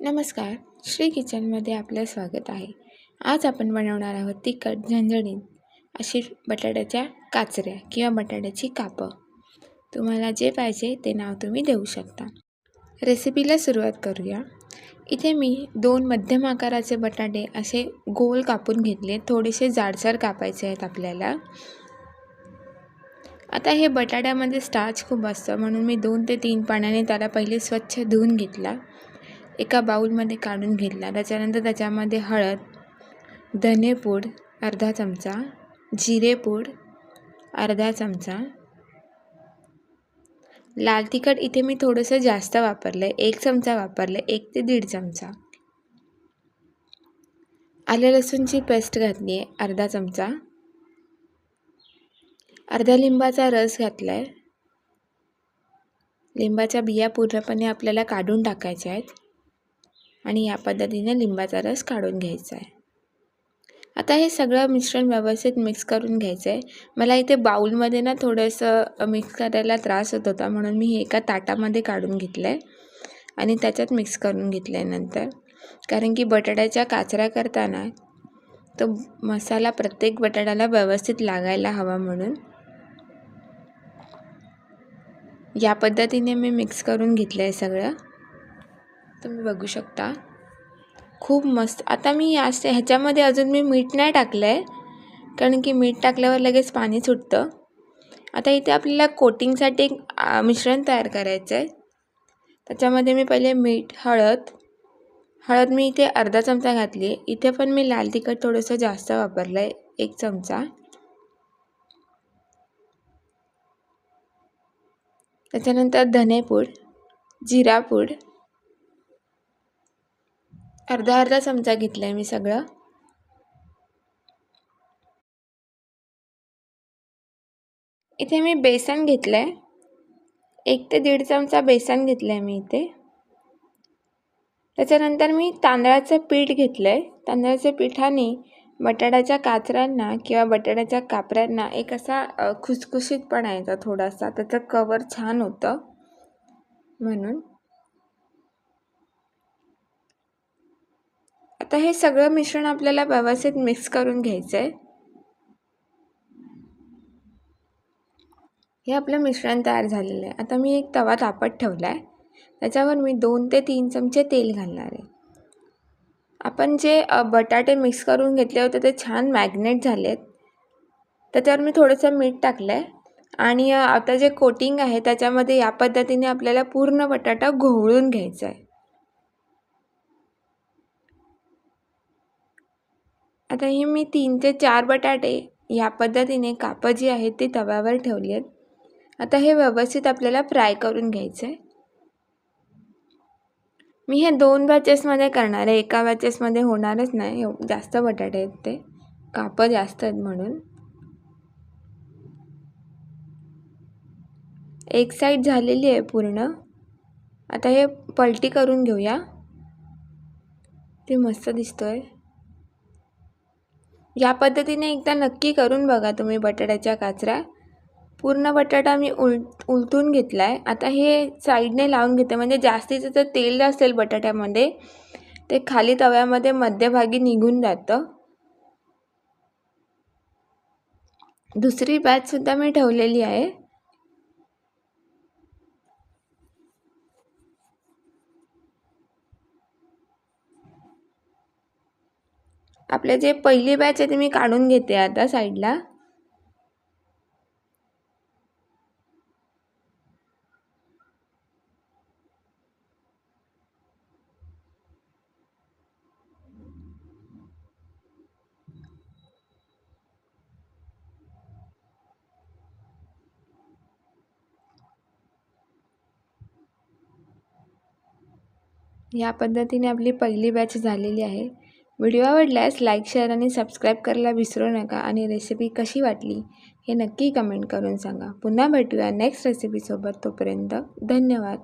नमस्कार. श्री किचनमध्ये आपलं स्वागत आहे. आज आपण बनवणार आहोत तिखट झणझणीत अशी बटाट्याच्या काचऱ्या किंवा बटाट्याची कापं. तुम्हाला जे पाहिजे ते नाव तुम्ही देऊ शकता. रेसिपीला सुरुवात करूया. इथे मी दोन मध्यम आकाराचे बटाटे असे गोल कापून घेतले. थोडेसे जाडसर कापायचे आहेत आपल्याला. आता हे बटाट्यामध्ये स्टार्च खूप असतं. म्हणून मी दोन ते तीन पाण्याने त्याला पहिले स्वच्छ धुवून घेतला. एका बाऊलमध्ये काढून घेतला. त्याच्यानंतर त्याच्यामध्ये हळद धनेपूड अर्धा चमचा जिरेपूड अर्धा चमचा. लाल तिखट इथे मी थोडंसं जास्त वापरलं आहे एक चमचा वापरलं आहे एक ते दीड चमचा. आलं लसूणची पेस्ट घातली आहे अर्धा चमचा. अर्धा लिंबाचा रस घातला आहे लिंबाच्या बिया पूर्णपणे आपल्याला काढून टाकायच्या आहेत. आणि या पद्धतीने लिंबाचा रस काढून घ्यायचा आहे. आता हे सगळं मिश्रण व्यवस्थित मिक्स करून घ्यायचं आहे मला इथे बाऊलमध्ये ना थोडंसं मिक्स करायला त्रास होत होता म्हणून मी हे एका ताटामध्ये काढून घेतलं आहे आणि त्याच्यात मिक्स करून घेतलं आहे नंतर. कारण की बटाट्याच्या काचऱ्या करताना तो मसाला प्रत्येक बटाट्याला व्यवस्थित लागायला हवा म्हणून. या पद्धतीने मी मिक्स करून घेतलं आहे सगळं. तुम्ही बघू शकता. खूप मस्त. आता मी असं ह्याच्यामध्ये अजून मी मीठ नाही टाकलं आहे कारण की मीठ टाकल्यावर लगेच पाणी सुटतं. आता इथे आपल्याला कोटिंगसाठी एक मिश्रण तयार करायचं आहे त्याच्यामध्ये मी पहिले मीठ हळद. हळद मी इथे अर्धा चमचा घातली. इथे पण मी लाल तिखट थोडंसं जास्त वापरलं आहे एक चमचा. त्याच्यानंतर धनेपूड जिरापूड अर्धा अर्धा चमचा घेतला आहे मी सगळं. इथे मी बेसन घेतलं आहे एक ते दीड चमचा बेसन घेतलं आहे मी इथे. त्याच्यानंतर मी तांदळाचं पीठ घेतलं आहे तांदळाच्या पिठाने बटाट्याच्या काचऱ्यांना किंवा बटाट्याच्या कापऱ्यांना एक असा खुसखुशीतपणा यायचा थोडासा. त्याचं कवर छान होतं. म्हणून. आता हे सगळं मिश्रण आपल्याला व्यवस्थित मिक्स करून घ्यायचं आहे हे आपलं मिश्रण तयार झालेलं आहे. आता मी एक तवा तापत ठेवला आहे त्याच्यावर मी दोन ते तीन चमचे तेल घालणार आहे. आपण जे बटाटे मिक्स करून घेतले होते ते छान मॅग्नेट झालेत. त्याच्यावर मी थोडंसं मीठ टाकलं आहे आणि आता जे कोटिंग आहे त्याच्यामध्ये या पद्धतीने आपल्याला पूर्ण बटाटा घोळून घ्यायचा आहे आता हे मी तीन ते चार बटाटे ह्या पद्धतीने कापं जी आहेत ती तव्यावर ठेवली आहेत. आता हे व्यवस्थित आपल्याला फ्राय करून घ्यायचं आहे. मी हे दोन बॅचेसमध्ये करणार आहे. एका बॅचेसमध्ये होणारच नाही. जास्त बटाटे आहेत ते. कापं जास्त आहेत म्हणून. एक साईड झालेली आहे पूर्ण. आता हे पलटी करून घेऊया. ते मस्त दिसतो आहे या पद्धतीने एकदा नक्की करून बघा तुम्ही बटाट्याच्या काचऱ्या पूर्ण बटाटा मी उल उलटून घेतला आहे आता हे साईडने लावून घेते. म्हणजे जास्तीचं जर तेल असेल बटाट्यामध्ये ते खाली तव्यामध्ये मध्यभागी निघून जातं. दुसरी बॅचसुद्धा मी ठेवलेली आहे. आपले जे पहिली बॅच आहे ते मी काढून घेते आता साईडला या पद्धतीने आपली पहिली बॅच झालेली आहे. व्हिडिओ आवडल्यास लाईक शेअर आणि सबस्क्राईब करायला विसरू नका आणि रेसिपी कशी वाटली हे नक्की कमेंट करून सांगा. पुन्हा भेटूया नेक्स्ट रेसिपीसोबत तोपर्यंत धन्यवाद.